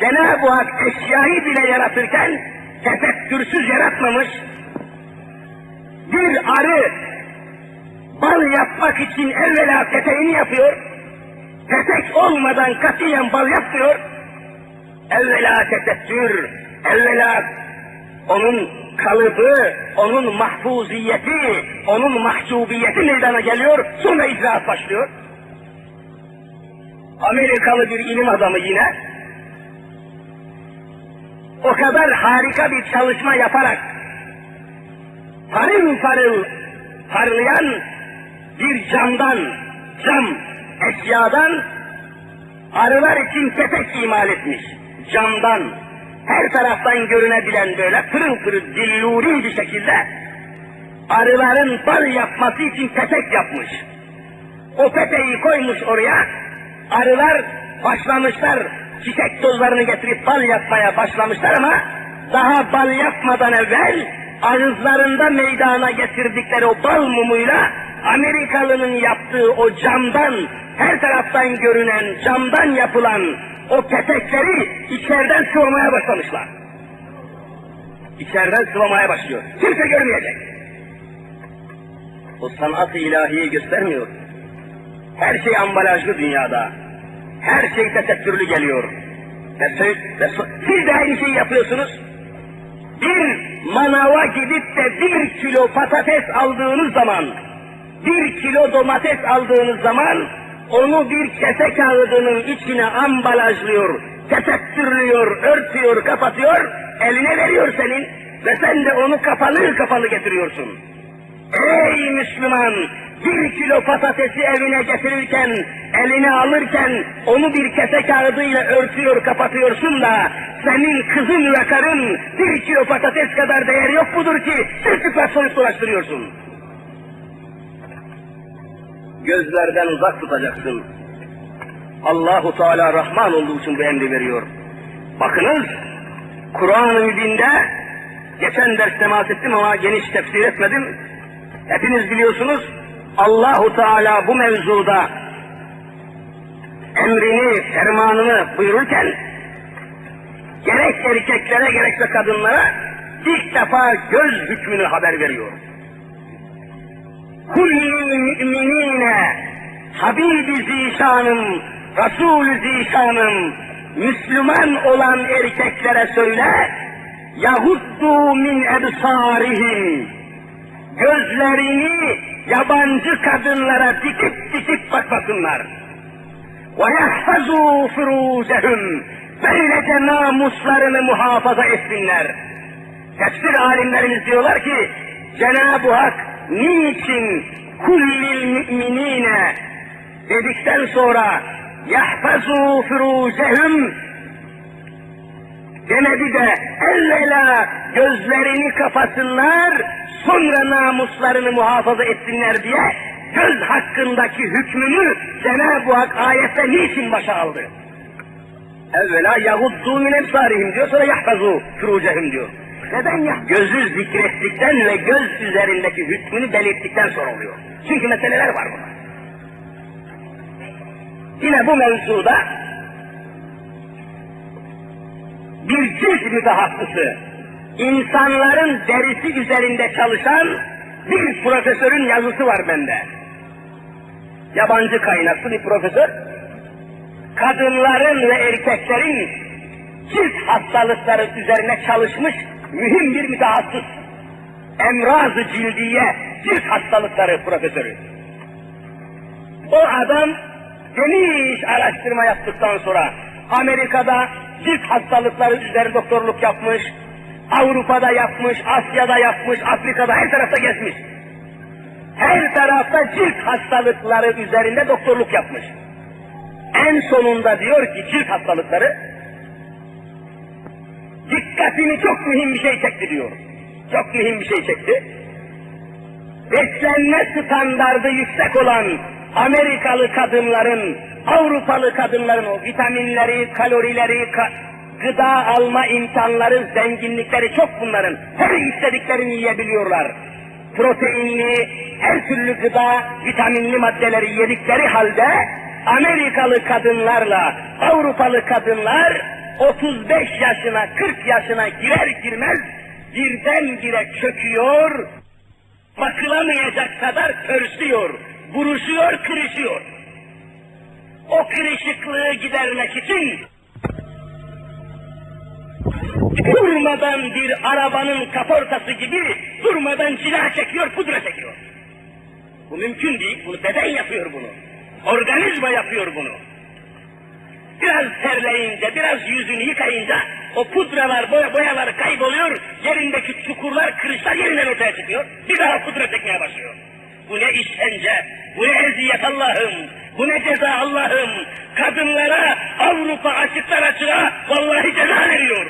Cenab-ı Hak eşyayı bile yaratırken tefekkürsüz yaratmamış. Bir arı bal yapmak için evvela peteğini yapıyor. Petek olmadan katiyen bal yapmıyor. Evvela tefekkür, evvela onun kalıbı, onun mahfuziyeti, onun mahcubiyeti meydana geliyor, sonra icraat başlıyor. Amerikalı bir ilim adamı yine, o kadar harika bir çalışma yaparak, parıl parıl parlayan bir camdan, cam eşyadan arılar için kepek imal etmiş. Camdan, her taraftan görünebilen böyle pırıl pırıl dilluri bir şekilde arıların bal yapması için petek yapmış. O peteği koymuş oraya, arılar başlamışlar çiçek tozlarını getirip bal yapmaya başlamışlar ama daha bal yapmadan evvel ağızlarında meydana getirdikleri o bal mumuyla Amerikalının yaptığı o camdan, her taraftan görünen camdan yapılan o petekleri içeriden sıvamaya başlamışlar. İçeriden sıvamaya başlıyor. Kimse görmeyecek. O sanat-ı ilahiyi göstermiyor. Her şey ambalajlı dünyada. Her şey tesettürlü geliyor. Ve, ve siz de aynı şeyi yapıyorsunuz. Bir manava gidip de bir kilo patates aldığınız zaman, bir kilo domates aldığınız zaman, onu bir kese kağıdının içine ambalajlıyor, tesettürlüyor, örtüyor, kapatıyor, eline veriyor senin ve sen de onu kapalı kapalı getiriyorsun. Ey Müslüman! Bir kilo patatesi evine getirirken, eline alırken onu bir kese kağıdıyla örtüyor, kapatıyorsun da senin kızın ve karın bir kilo patates kadar değer yok mudur ki sırtıkla sonuç dolaştırıyorsun. Gözlerden uzak tutacaksın. Allahu Teala Rahman olduğu için bu emri veriyor. Bakınız, Kur'an-ı Mübin'de geçen ders temas ettim ama geniş tefsir etmedim. Hepiniz biliyorsunuz Allahu Teala bu mevzuda emrini, fermanını buyururken gerek erkeklere gerekse kadınlara ilk defa göz hükmünü haber veriyor. Kullil müminine Habibi Zişanım, Resul-i Zişanım, Müslüman olan erkeklere söyle, Yahuddu min ebsarihim, gözlerini yabancı kadınlara dikip dikip bakmasınlar. Yahfazu furuzehum, böylece namuslarını muhafaza etsinler. Tefsir alimlerimiz diyorlar ki, Cenab-ı Hak niçin kullil müminine dedikten sonra yahfazu furuzehum demedi de evvela gözlerini kapasınlar sonra namuslarını muhafaza etsinler diye göz hakkındaki hükmünü Cenab-ı Hak ayette niçin başa aldı? Evvela yahuddu min emsarihim diyor sonra yahfazu furucehum diyor. Neden ya? Gözü zikrettikten ve göz üzerindeki hükmünü belirttikten sonra oluyor. Çünkü meseleler var burada. Yine bu mevzuda bir cilt mütehassısı, insanların derisi üzerinde çalışan bir profesörün yazısı var bende. Yabancı kaynaklı bir profesör, kadınların ve erkeklerin cilt hastalıkları üzerine çalışmış mühim bir mütehassıs. Emraz-ı cildiye cilt hastalıkları profesörü. O adam geniş araştırma yaptıktan sonra Amerika'da cilt hastalıkları üzerine doktorluk yapmış, Avrupa'da yapmış, Asya'da yapmış, Afrika'da her tarafta gezmiş. Her tarafta cilt hastalıkları üzerinde doktorluk yapmış. En sonunda diyor ki cilt hastalıkları dikkatini çok mühim bir şey çekti diyor. Çok mühim bir şey çekti. Beslenme standardı yüksek olan Amerikalı kadınların, Avrupalı kadınların o vitaminleri, kalorileri, ka- gıda alma imkanları, zenginlikleri çok bunların. Her istediklerini yiyebiliyorlar. Proteinli, her türlü gıda, vitaminli maddeleri yedikleri halde Amerikalı kadınlarla Avrupalı kadınlar 35 yaşına, 40 yaşına girer girmez birdenbire çöküyor, bakılamayacak kadar pörsüyor, buruşuyor, kırışıyor. O kırışıklığı gidermek için durmadan bir arabanın kaportası gibi durmadan cila çekiyor, pudra çekiyor. Bu mümkün değil, bunu beden yapıyor bunu. Organizma yapıyor bunu. Biraz terleyince, biraz yüzünü yıkayınca o pudralar, boya, boyalar kayboluyor, yerindeki çukurlar, kırışlar yeniden ortaya çıkıyor. Bir daha pudra çekmeye başlıyor. Bu ne işkence, bu ne eziyet Allah'ım, bu ne ceza Allah'ım. Kadınlara Avrupa açıklar açığa vallahi ceza veriyor.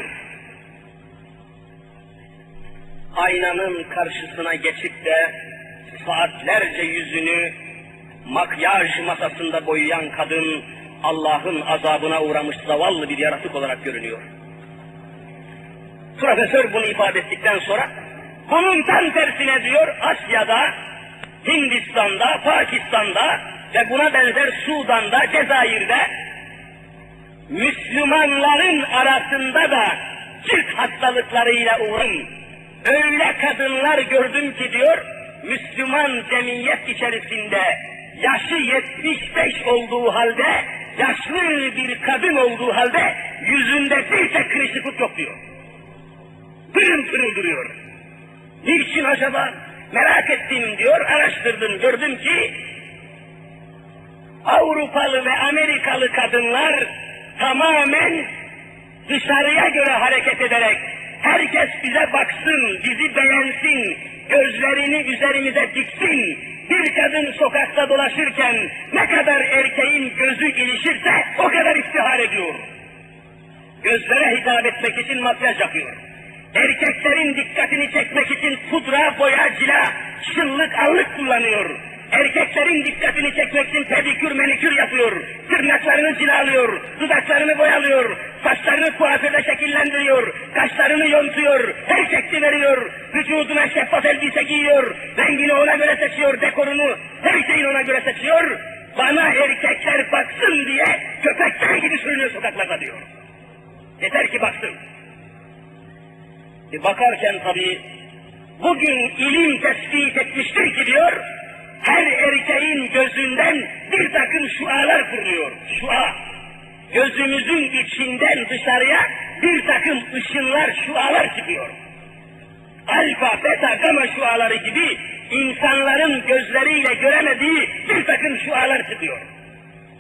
Aynanın karşısına geçip de saatlerce yüzünü makyaj masasında boyayan kadın Allah'ın azabına uğramış zavallı bir yaratık olarak görünüyor. Profesör bunu ifade ettikten sonra bunun tam tersine diyor Asya'da, Hindistan'da, Pakistan'da ve buna benzer Sudan'da, Cezayir'de Müslümanların arasında da cilt hastalıklarıyla uğran öyle kadınlar gördüm ki diyor Müslüman cemiyet içerisinde yaşı 75 olduğu halde yaşlı bir kadın olduğu halde yüzünde bir tek kırışıklık yok diyor. Pırıl pırıl duruyor. Niçin acaba? Merak ettim diyor, araştırdım, gördüm ki Avrupalı ve Amerikalı kadınlar tamamen dışarıya göre hareket ederek herkes bize baksın, bizi beğensin, gözlerini üzerimize diksin. Bir kadın sokakta dolaşırken ne kadar erkeğin gözü ilişirse o kadar iftihar ediyor. Gözlere hitap etmek için makyaj yapıyor. Erkeklerin dikkatini çekmek için pudra, boya, cila, şıllık, allık kullanıyor. Erkeklerin dikkatini çekmek için pedikür, menikür yapıyor. Tırnaklarını cilalıyor, dudaklarını boyalıyor, saçlarını kuaförde şekillendiriyor, kaşlarını yontuyor, her şekli veriyor, vücuduna şeffaf elbise giyiyor, rengini ona göre seçiyor, dekorunu, her şeyini ona göre seçiyor. Bana erkekler baksın diye köpekler gibi sürünüyor sokaklarda diyor. Yeter ki baksın. E bakarken tabii bugün ilim tespit etmiştir ki diyor, her erkeğin gözünden bir takım şualar fırlıyor. Şua. Gözümüzün içinden dışarıya bir takım ışınlar, şualar çıkıyor. Alfa, beta, gama şuaları gibi insanların gözleriyle göremediği bir takım şualar çıkıyor.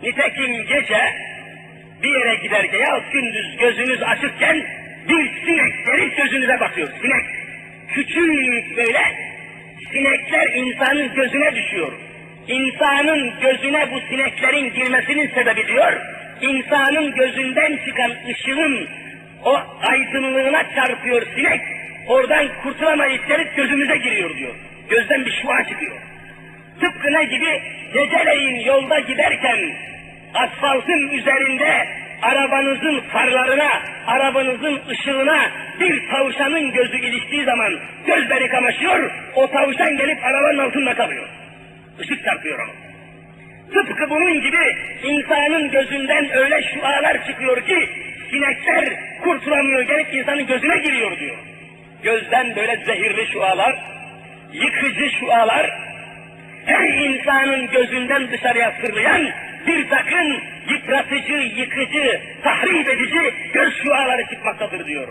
Nitekim gece bir yere giderken ya gündüz gözünüz açıkken bir sinek gelip gözünüze bakıyor. Sinek. Küçük böyle sinekler insanın gözüne düşüyor. İnsanın gözüne bu sineklerin girmesinin sebebi diyor, insanın gözünden çıkan ışığın o aydınlığına çarpıyor sinek, oradan kurtulamayıp gelip gözümüze giriyor diyor. Gözden bir şua çıkıyor. Tıpkı ne gibi geceleyin yolda giderken asfaltın üzerinde arabanızın farlarına, arabanızın ışığına bir tavşanın gözü iliştiği zaman gözleri kamaşıyor, o tavşan gelip arabanın altında kalıyor. Işık çarpıyor onu. Tıpkı bunun gibi insanın gözünden öyle şualar çıkıyor ki sinekler kurtulamıyor gelip insanın gözüne giriyor diyor. Gözden böyle zehirli şualar, yıkıcı şualar, her insanın gözünden dışarıya fırlayan bir takım yıpratıcı, yıkıcı, tahrip edici göz şuaları çıkmaktadır diyor.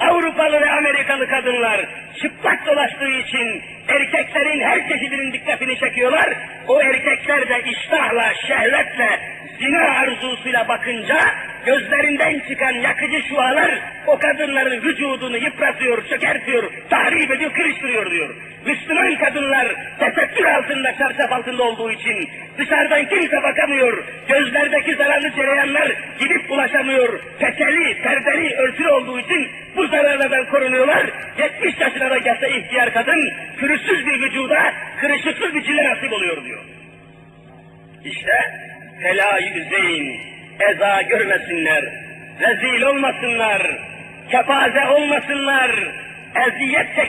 Avrupalı ve Amerikalı kadınlar çıplak dolaştığı için erkeklerin her çeşidinin dikkatini çekiyorlar. O erkekler de iştahla, şehvetle, zina arzusuyla bakınca gözlerinden çıkan yakıcı şualar o kadınların vücudunu yıpratıyor, çökertiyor, tahrip ediyor, kırıştırıyor diyor. Müslüman kadınlar tesettür altında, çarşaf altında olduğu için dışarıdan kimse bakamıyor. Gözlerdeki zararlı cereyanlar gidip ulaşamıyor. Peçeli, perdeli, örtülü olduğu için bu zararlardan korunuyorlar. 70 yaşına da gelse ihtiyar kadın pürüzsüz bir vücuda kırışıksız bir cille nasip oluyor diyor. İşte felayı zeyn, eza görmesinler, rezil olmasınlar, kepaze olmasınlar, eziyet çek